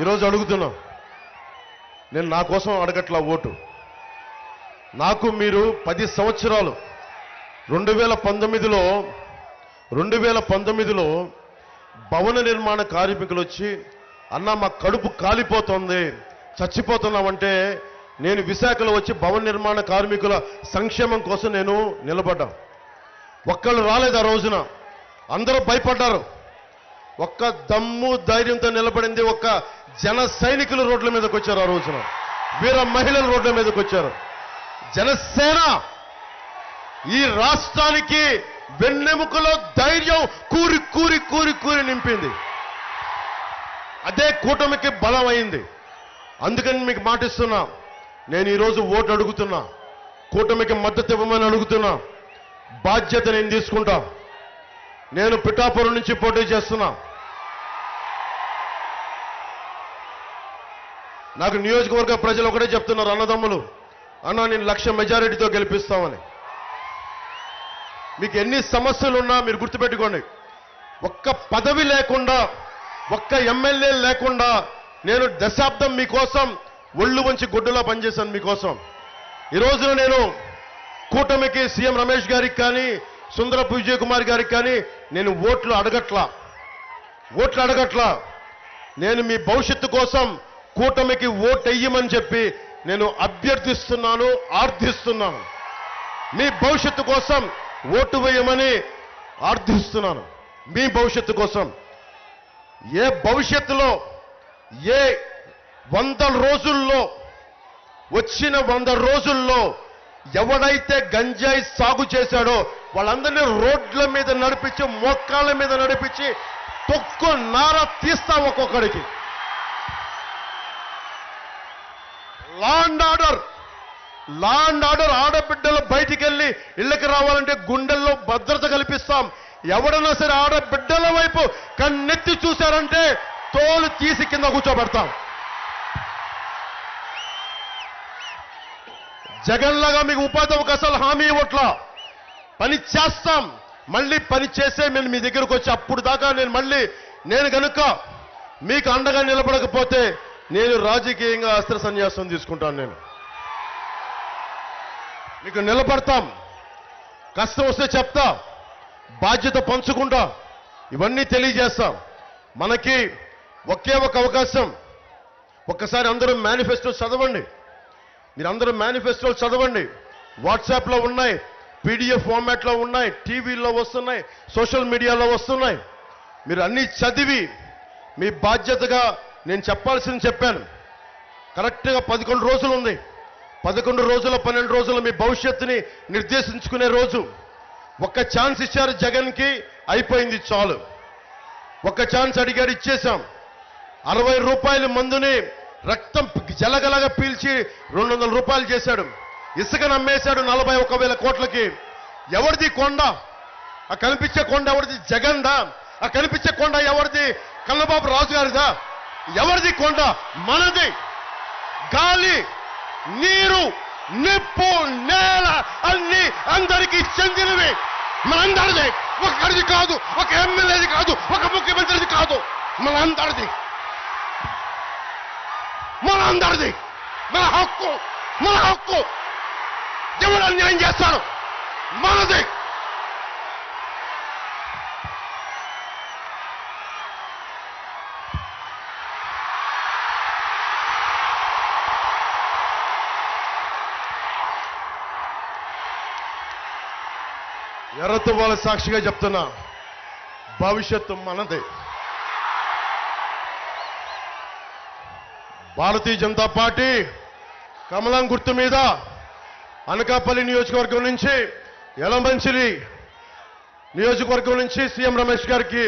ఈరోజు అడుగుతున్నా. నేను నా కోసం అడగట్లా ఓటు. నాకు మీరు పది సంవత్సరాలు రెండు వేల పంతొమ్మిదిలో రెండు వేల పంతొమ్మిదిలో భవన నిర్మాణ కార్మికులు వచ్చి అన్న మా కడుపు కాలిపోతుంది చచ్చిపోతున్నామంటే నేను విశాఖలో వచ్చి భవన నిర్మాణ కార్మికుల సంక్షేమం కోసం నేను నిలబడ్డా. ఒక్కళ్ళు రాలేదు ఆ రోజున. అందరూ భయపడ్డారు. ఒక్క దమ్ము ధైర్యంతో నిలబడింది ఒక్క జన సైనికులు రోడ్ల మీదకి వచ్చారు ఆ రోజున. వీర మహిళలు రోడ్ల మీదకి వచ్చారు. జనసేన ఈ రాష్ట్రానికి వెన్నెముకలో ధైర్యం కూరి కూరి కూరి కూరి నింపింది. అదే కూటమికి బలం అయింది అందుకని మీకు మాటిస్తున్నా. నేను ఈరోజు ఓటు అడుగుతున్నా. కూటమికి మద్దతు ఇవ్వమని అడుగుతున్నా. బాధ్యత నేను తీసుకుంటా. నేను పిఠాపురం నుంచి పోటీ చేస్తున్నా. నాకు నియోజకవర్గ ప్రజలు ఒకటే చెప్తున్నారు అన్నదమ్ములు అన్న నేను లక్ష మెజారిటీతో గెలిపిస్తామని. మీకు ఎన్ని సమస్యలు ఉన్నా మీరు గుర్తుపెట్టుకోండి. ఒక్క పదవి లేకుండా ఒక్క ఎమ్మెల్యే లేకుండా నేను దశాబ్దం మీకోసం ఒళ్ళు వంచి గొడ్డులా పనిచేశాను మీకోసం. ఈ నేను కూటమికి సీఎం రమేష్ గారికి కానీ సుందరపు విజయ్ కుమార్ గారికి కానీ నేను ఓట్లు అడగట్లా. ఓట్లు అడగట్లా. నేను మీ భవిష్యత్తు కోసం కూటమికి ఓటు వేయమని చెప్పి నేను అభ్యర్థిస్తున్నాను ఆర్థిస్తున్నాను. మీ భవిష్యత్తు కోసం ఓటు వేయమని ఆర్థిస్తున్నాను. మీ భవిష్యత్తు కోసం. ఏ భవిష్యత్తులో ఏ వంద రోజుల్లో వచ్చిన వంద రోజుల్లో ఎవడైతే గంజాయి సాగు చేశాడో వాళ్ళందరినీ రోడ్ల మీద నడిపించి మోకాళ్ళ మీద నడిపించి తొక్కు నార తీస్తాం ఒక్కొక్కడికి. Law and order law and order ఆడబిడ్డలు బయటికి వెళ్ళి ఇళ్ళకి రావాలంటే గుండెల్లో భద్రత కల్పిస్తాం. ఎవడన్నా సరే ఆడబిడ్డల వైపు కన్నెత్తి చూశారంటే తోలు తీసి కింద కూర్చోబెడతాం. జగన్లాగా మీకు ఉపాధి అవకాశాలు హామీ ఇవ్వట్లా. పని చేస్తాం. మళ్ళీ పని చేసే నేను మీ దగ్గరకు వచ్చి అప్పుడు దాకా నేను మళ్ళీ నేను కనుక మీకు అండగా నిలబడకపోతే నేను రాజకీయంగా అస్త్ర సన్యాసం తీసుకుంటాను నేను. మీకు నిలబడతాం. కష్టం వస్తే చెప్తా. బాధ్యత పంచుకుంటా. ఇవన్నీ తెలియజేస్తాం. మనకి ఒకే ఒక అవకాశం. ఒక్కసారి అందరూ మేనిఫెస్టో చదవండి. మీరందరూ మేనిఫెస్టోలు చదవండి. వాట్సాప్లో ఉన్నాయి పీడిఎఫ్ ఫార్మాట్లో ఉన్నాయి టీవీలో వస్తున్నాయి సోషల్ మీడియాలో వస్తున్నాయి. మీరు అన్నీ చదివి మీ బాధ్యతగా నేను చెప్పాల్సింది చెప్పాను. కరెక్ట్గా పదకొండు రోజులు ఉంది. పదకొండు రోజుల పన్నెండు రోజులు మీ భవిష్యత్తుని నిర్దేశించుకునే రోజు. ఒక్క ఛాన్స్ ఇచ్చారు జగన్కి అయిపోయింది చాలు. ఒక్క ఛాన్స్ అడిగాడు ఇచ్చేశాం. అరవై రూపాయల మందుని రక్తం జలగలగా పీల్చి రెండు వందల రూపాయలు చేశాడు. ఇసుక నమ్మేశాడు నలభై ఒక వేల కోట్లకి. ఎవరిది కొండ? ఆ కనిపించే కొండ ఎవరిది? జగన్దా ఆ కనిపించే కొండ ఎవరిది? కన్నబాబు రాజు గారిదా ఎవరిది కొండ? మనది. గాలి నీరు నిప్పు నేల అన్ని అందరికీ చెందినవి. మనందరిది. ఒకరిది కాదు ఒక ఎమ్మెల్యేది కాదు ఒక ముఖ్యమంత్రిది కాదు. మనందరిది. మనందరిది మన హక్కు మన హక్కు. ఎవరు అన్యాయం చేస్తాడు మనది. ఎర్రతో వాళ్ళ సాక్షిగా చెప్తున్నా భవిష్యత్తు మనదే. భారతీయ జనతా పార్టీ కమలం గుర్తు మీద అనకాపల్లి నియోజకవర్గం నుంచి యలమంచిలి నియోజకవర్గం నుంచి సీఎం రమేష్ గారికి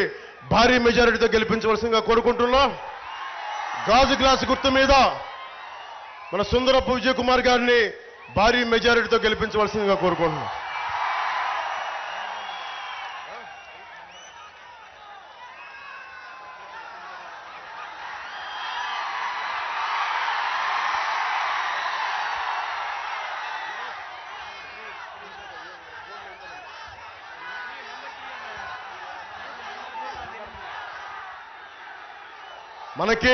భారీ మెజారిటీతో గెలిపించవలసిందిగా కోరుకుంటున్నా. గాజు గ్లాస్ గుర్తు మీద మన సుందరపు విజయ్ కుమార్ గారిని భారీ మెజారిటీతో గెలిపించవలసిందిగా కోరుకుంటున్నాం. మనకి